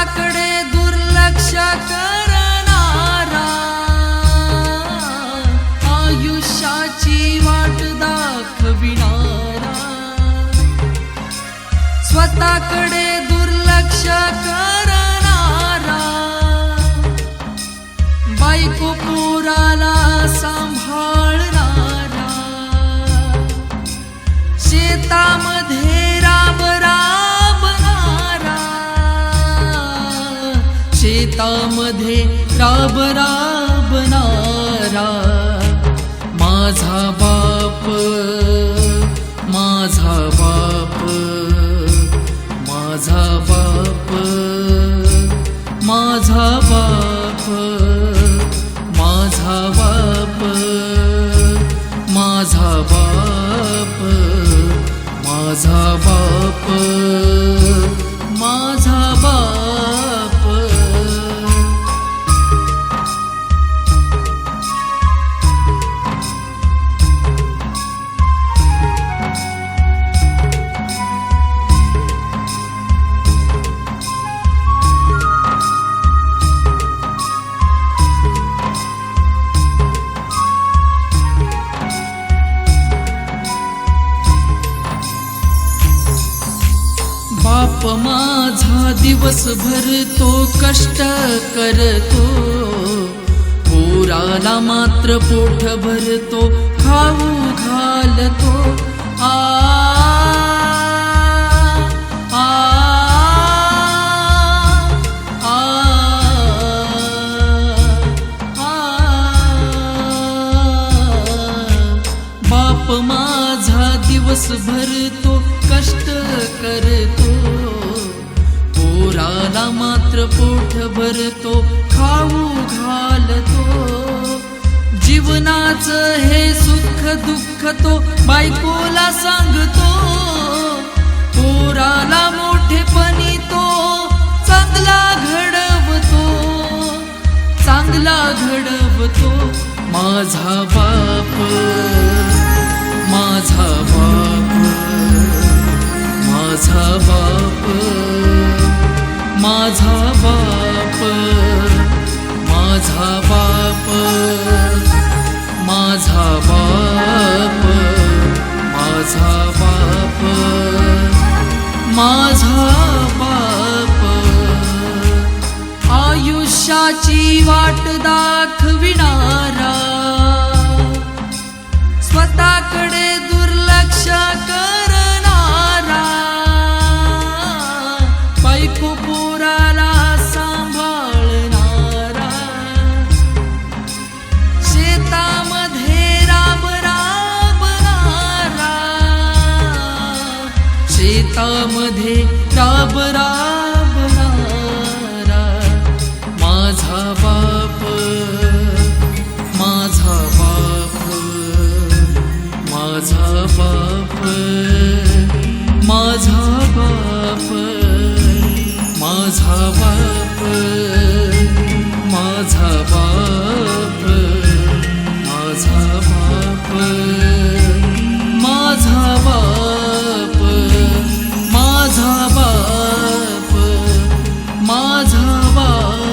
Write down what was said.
स्वतःकडे दुर्लक्ष करणारा आयुष्याची वाट दाखविणारा. स्वतःकडे दुर्लक्ष करणारा बायको पोराला सांभाळणारा. शेतामध्ये मध्ये राब राबणारा माझा बाप माझा बाप माझा बाप माझा बाप माझा बाप माझा बाप माझा बाप. दिवसभर तो कष्ट करतो. पोराला मात्र पोठ भरतो खाऊ घालतो. आ आ, बाप माझा दिवसभर तो कष्ट करतो. पोराला मात्र पोट भरतो खाऊ घालतो. जीवनाचं हे सुख दुःख तो बायकोला सांगतो. पोराला मोठेपणी तो चांगला घडवतो. चांगला घडवतो माझा बाप माझा बाप माझा बाप. माझा बाप माझा बाप माझा बाप माझा बाप माझा बाप. आयुष्याची वाट दाखविणारा चित्तामध्ये राब राबणारा माझा बाप माझा बाप माझा बाप माझा बाप माझा बाप माझा बाप माझा बाप. যাওয়া